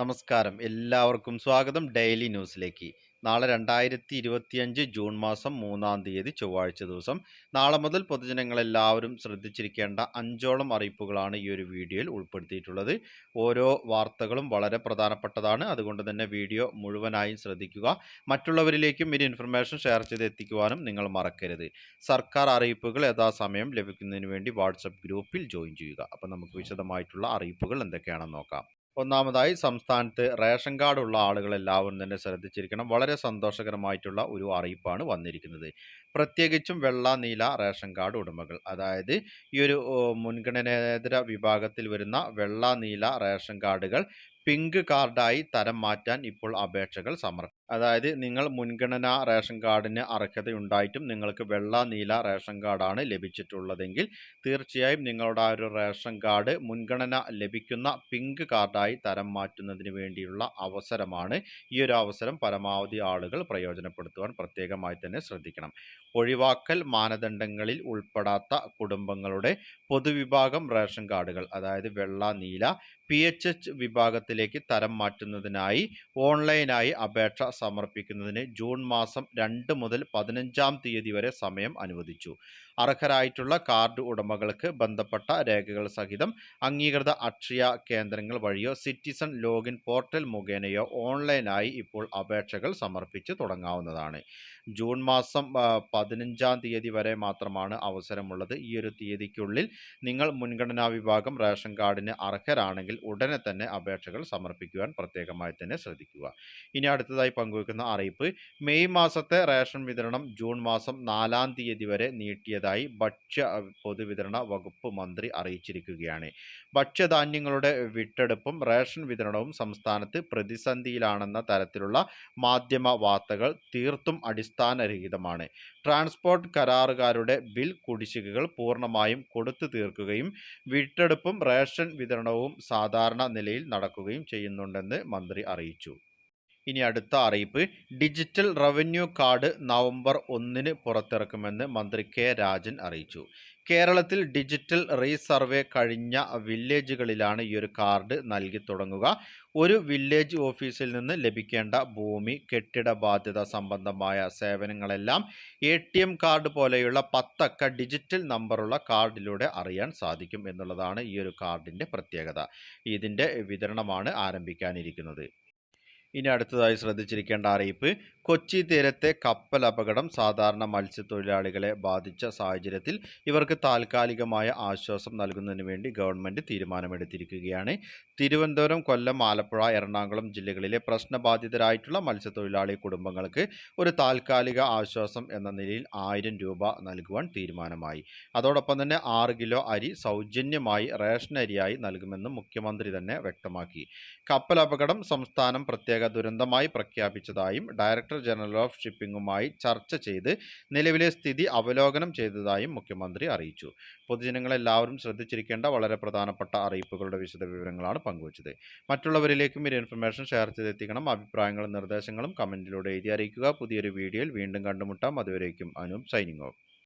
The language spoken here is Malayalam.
നമസ്കാരം. എല്ലാവർക്കും സ്വാഗതം ഡെയിലി ന്യൂസിലേക്ക്. നാളെ രണ്ടായിരത്തി ഇരുപത്തിയഞ്ച് ജൂൺ മാസം മൂന്നാം തീയതി ചൊവ്വാഴ്ച ദിവസം. നാളെ മുതൽ പൊതുജനങ്ങളെല്ലാവരും ശ്രദ്ധിച്ചിരിക്കേണ്ട അഞ്ചോളം അറിയിപ്പുകളാണ് ഈ ഒരു വീഡിയോയിൽ ഉൾപ്പെടുത്തിയിട്ടുള്ളത്. ഓരോ വാർത്തകളും വളരെ പ്രധാനപ്പെട്ടതാണ്. അതുകൊണ്ട് തന്നെ വീഡിയോ മുഴുവനായും ശ്രദ്ധിക്കുക. മറ്റുള്ളവരിലേക്കും ഈ ഇൻഫർമേഷൻ ഷെയർ ചെയ്ത് എത്തിക്കുവാനും നിങ്ങൾ മറക്കരുത്. സർക്കാർ അറിയിപ്പുകൾ യഥാസമയം ലഭിക്കുന്നതിന് വേണ്ടി വാട്സപ്പ് ഗ്രൂപ്പിൽ ജോയിൻ ചെയ്യുക. അപ്പോൾ നമുക്ക് വിശദമായിട്ടുള്ള അറിയിപ്പുകൾ എന്തൊക്കെയാണെന്ന് നോക്കാം. ഒന്നാമതായി സംസ്ഥാനത്ത് റേഷൻ കാർഡ് ഉള്ള ആളുകൾ എല്ലാവരും തന്നെ ശ്രദ്ധിച്ചിരിക്കണം. വളരെ സന്തോഷകരമായിട്ടുള്ള ഒരു അറിയിപ്പാണ് വന്നിരിക്കുന്നത്. പ്രത്യേകിച്ചും വെള്ള നീല റേഷൻ കാർഡ് ഉടമകൾ. അതായത് ഈ ഒരു മുൻഗണനേതര വിഭാഗത്തിൽ വരുന്ന വെള്ള നീല റേഷൻ കാർഡുകൾ പിങ്ക് കാർഡായി തരം മാറ്റാൻ ഇപ്പോൾ അപേക്ഷകൾ സമർപ്പിക്കും അതായത് നിങ്ങൾ മുൻഗണനാ റേഷൻ കാർഡിന് അർഹതയുണ്ടായിട്ടും നിങ്ങൾക്ക് വെള്ള നീല റേഷൻ കാർഡാണ് ലഭിച്ചിട്ടുള്ളതെങ്കിൽ തീർച്ചയായും നിങ്ങളുടെ ആ ഒരു റേഷൻ കാർഡ് മുൻഗണന ലഭിക്കുന്ന പിങ്ക് കാർഡായി തരം മാറ്റുന്നതിന് വേണ്ടിയുള്ള അവസരമാണ് ഈ ഒരു അവസരം പരമാവധി ആളുകൾ പ്രയോജനപ്പെടുത്തുവാൻ പ്രത്യേകമായി തന്നെ ശ്രദ്ധിക്കണം. ഒഴിവാക്കൽ മാനദണ്ഡങ്ങളിൽ ഉൾപ്പെടാത്ത കുടുംബങ്ങളുടെ പൊതുവിഭാഗം റേഷൻ കാർഡുകൾ അതായത് വെള്ള നീല പി എച്ച് എച്ച് വിഭാഗത്തിലേക്ക് തരം മാറ്റുന്നതിനായി ഓൺലൈനായി അപേക്ഷ സമർപ്പിക്കുന്നതിന് ജൂൺ മാസം രണ്ട് മുതൽ പതിനഞ്ചാം തീയതി വരെ സമയം അനുവദിച്ചു. അർഹരായിട്ടുള്ള കാർഡ് ഉടമകൾക്ക് ബന്ധപ്പെട്ട രേഖകൾ സഹിതം അംഗീകൃത അക്ഷയ കേന്ദ്രങ്ങൾ വഴിയോ സിറ്റിസൺ ലോഗിൻ പോർട്ടൽ മുഖേനയോ ഓൺലൈനായി ഇപ്പോൾ അപേക്ഷകൾ സമർപ്പിച്ച് തുടങ്ങാവുന്നതാണ്. ജൂൺ മാസം പതിനഞ്ചാം തീയതി വരെ മാത്രമാണ് അവസരമുള്ളത്. ഈ ഒരു തീയതിക്കുള്ളിൽ നിങ്ങൾ മുൻഗണനാ വിഭാഗം റേഷൻ കാർഡിന് അർഹരാണെങ്കിൽ ഉടനെ തന്നെ അപേക്ഷകൾ സമർപ്പിക്കുവാൻ പ്രത്യേകമായി തന്നെ ശ്രദ്ധിക്കുക. ഇനി അടുത്തതായി പങ്കുവെക്കുന്ന അറിയിപ്പ്. മെയ് മാസത്തെ റേഷൻ വിതരണം ജൂൺ മാസം നാലാം തീയതി വരെ നീട്ടിയതായി ഭക്ഷ്യ പൊതുവിതരണ വകുപ്പ് മന്ത്രി അറിയിച്ചിരിക്കുകയാണ്. ഭക്ഷ്യധാന്യങ്ങളുടെ വിട്ടെടുപ്പും റേഷൻ വിതരണവും സംസ്ഥാനത്ത് പ്രതിസന്ധിയിലാണെന്ന തരത്തിലുള്ള മാധ്യമ വാർത്തകൾ തീർത്തും അടിസ്ഥാനരഹിതമാണ്. ട്രാൻസ്പോർട്ട് കരാറുകാരുടെ ബിൽ കുടിശ്ശികകൾ പൂർണമായും കൊടുത്തു തീർക്കുകയും വിട്ടെടുപ്പും റേഷൻ വിതരണവും സാധാരണ നിലയിൽ നടക്കുകയും ചെയ്യുന്നുണ്ടെന്ന് മന്ത്രി അറിയിച്ചു ഇനി അടുത്ത അറിയിപ്പ്. ഡിജിറ്റൽ റവന്യൂ കാർഡ് നവംബർ ഒന്നിന് പുറത്തിറക്കുമെന്ന് മന്ത്രി കെ രാജൻ അറിയിച്ചു. കേരളത്തിൽ ഡിജിറ്റൽ റീസർവേ കഴിഞ്ഞ വില്ലേജുകളിലാണ് ഈ ഒരു കാർഡ് നൽകി തുടങ്ങുക. ഒരു വില്ലേജ് ഓഫീസിൽ നിന്ന് ലഭിക്കേണ്ട ഭൂമി കെട്ടിട ബാധ്യത സംബന്ധമായ സേവനങ്ങളെല്ലാം എ ടി എം കാർഡ് പോലെയുള്ള പത്തക്ക ഡിജിറ്റൽ നമ്പറുള്ള കാർഡിലൂടെ അറിയാൻ സാധിക്കും എന്നുള്ളതാണ് ഈ ഒരു കാർഡിന്റെ പ്രത്യേകത. ഇതിന്റെ വിതരണമാണ് ആരംഭിക്കാനിരിക്കുന്നത്. ഇനി അടുത്തതായി ശ്രദ്ധിച്ചിരിക്കേണ്ട അറിയിപ്പ് കൊച്ചി തീരത്തെ കപ്പൽ അപകടം സാധാരണ മത്സ്യത്തൊഴിലാളികളെ ബാധിച്ച സാഹചര്യത്തിൽ ഇവർക്ക് താൽക്കാലികമായ ആശ്വാസം നൽകുന്നതിന് വേണ്ടി ഗവൺമെന്റ് തീരുമാനമെടുത്തിരിക്കുകയാണ്. തിരുവനന്തപുരം കൊല്ലം ആലപ്പുഴ എറണാകുളം ജില്ലകളിലെ പ്രശ്നബാധിതരായിട്ടുള്ള മത്സ്യത്തൊഴിലാളി കുടുംബങ്ങൾക്ക് ഒരു താൽക്കാലിക ആശ്വാസം എന്ന നിലയിൽ ആയിരം രൂപ നൽകുവാൻ തീരുമാനമായി. അതോടൊപ്പം തന്നെ ആറ് കിലോ അരി സൗജന്യമായി റേഷൻ അരിയായി നൽകുമെന്നും മുഖ്യമന്ത്രി തന്നെ വ്യക്തമാക്കി. കപ്പൽ അപകടം സംസ്ഥാനം പ്രത്യേക ദുരന്തമായി പ്രഖ്യാപിച്ചതായും ഡയറക്ടർ ജനറൽ ഓഫ് ഷിപ്പിംഗുമായി ചർച്ച ചെയ്ത് നിലവിലെ സ്ഥിതി അവലോകനം ചെയ്തതായും മുഖ്യമന്ത്രി അറിയിച്ചു. പൊതുജനങ്ങളെല്ലാവരും ശ്രദ്ധിച്ചിരിക്കേണ്ട വളരെ പ്രധാനപ്പെട്ട അറിയിപ്പുകളുടെ വിശദവിവരങ്ങളാണ് പങ്കുവച്ചത്. മറ്റുള്ളവരിലേക്കും ഈ ഇൻഫർമേഷൻ ഷെയർ ചെയ്തെത്തിക്കണം. അഭിപ്രായങ്ങളും നിർദ്ദേശങ്ങളും കമന്റിലൂടെ എഴുതി അറിയിക്കുക. പുതിയൊരു വീഡിയോയിൽ വീണ്ടും കണ്ടുമുട്ടാം. അതുവരേക്കും അനൂപ് സൈനിങ് ഓഫ്